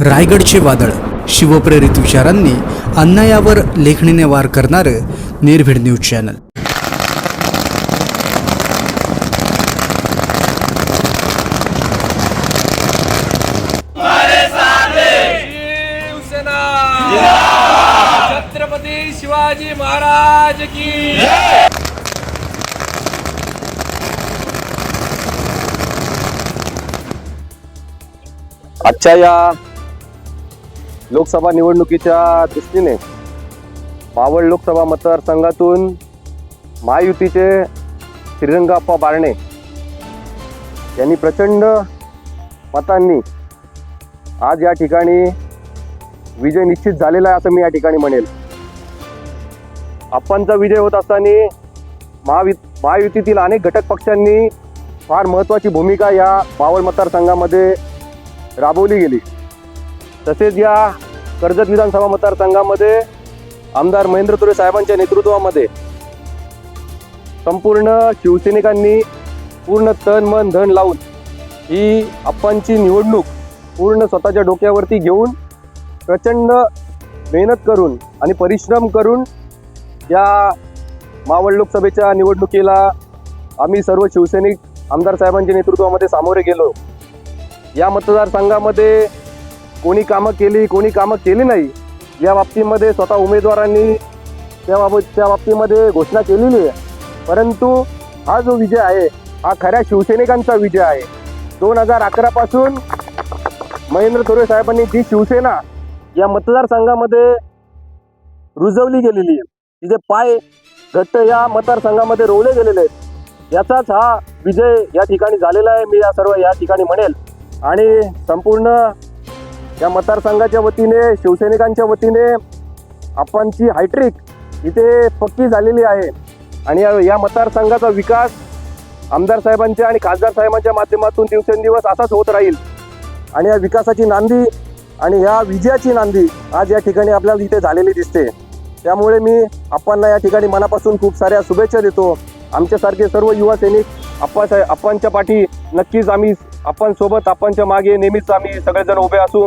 रायगडचे वादळ. शिवप्रेरित विचारांनी अन्यायावर लेखणीने वार करणारं निर्भीड न्यूज चॅनल. छत्रपती शिवाजी महाराज की आजच्या या लोकसभा निवडणुकीच्या दृष्टीने मावळ लोकसभा मतदारसंघातून महायुतीचे श्रीरंगाप्पा बारणे यांनी प्रचंड मतांनी आज या ठिकाणी विजय निश्चित झालेला आहे असं मी या ठिकाणी म्हणेल. आप्पांचा विजय होत असताना महावि महायुतीतील अनेक घटक पक्षांनी फार महत्त्वाची भूमिका या मावळ मतदारसंघामध्ये राबवली गेली. तसेच या कर्जत विधानसभा मतदारसंघामध्ये आमदार महेंद्र तुरे साहेबांच्या नेतृत्वामध्ये संपूर्ण शिवसैनिकांनी पूर्ण तन मन धन लावून ही आप्पांची निवडणूक पूर्ण स्वतःच्या डोक्यावरती घेऊन प्रचंड मेहनत करून आणि परिश्रम करून या मावळ लोकसभेच्या निवडणुकीला आम्ही सर्व शिवसैनिक आमदार साहेबांच्या नेतृत्वामध्ये सामोरे गेलो. या मतदारसंघामध्ये कोणी कामं केली कोणी कामं केली नाही या बाबतीमध्ये स्वतः उमेदवारांनी त्याबाबत त्या बाबतीमध्ये घोषणा केलेली आहे. परंतु हा जो विजय आहे हा खऱ्या शिवसैनिकांचा विजय आहे. दोन हजार अकरापासून महेंद्र थोरे साहेबांनी जी शिवसेना या मतदारसंघामध्ये रुजवली गेलेली आहे तिचे पाय घट्ट या मतदारसंघामध्ये रोवले गेलेले आहेत. याचाच हा विजय या ठिकाणी झालेला आहे मी या सर्व या ठिकाणी म्हणेल. आणि संपूर्ण या मतदारसंघाच्या वतीने शिवसैनिकांच्या वतीने आपणची हायट्रिक इथे पक्की झालेली आहे. आणि या- मतदारसंघाचा विकास आमदार साहेबांच्या आणि खासदार साहेबांच्या माध्यमातून दिवसेंदिवस असाच होत राहील. आणि या विकासाची नांदी आणि या विजयाची नांदी आज या ठिकाणी आपल्याला इथे झालेली दिसते. त्यामुळे मी आप्पांना या ठिकाणी मनापासून खूप साऱ्या शुभेच्छा देतो. आमच्यासारखे सर्व युवा सैनिक आपण आपणच्या पाठी नक्कीच आम्ही आपण सोबत आपणच्या मागे नेहमीच आम्ही सगळेजण उभे असू.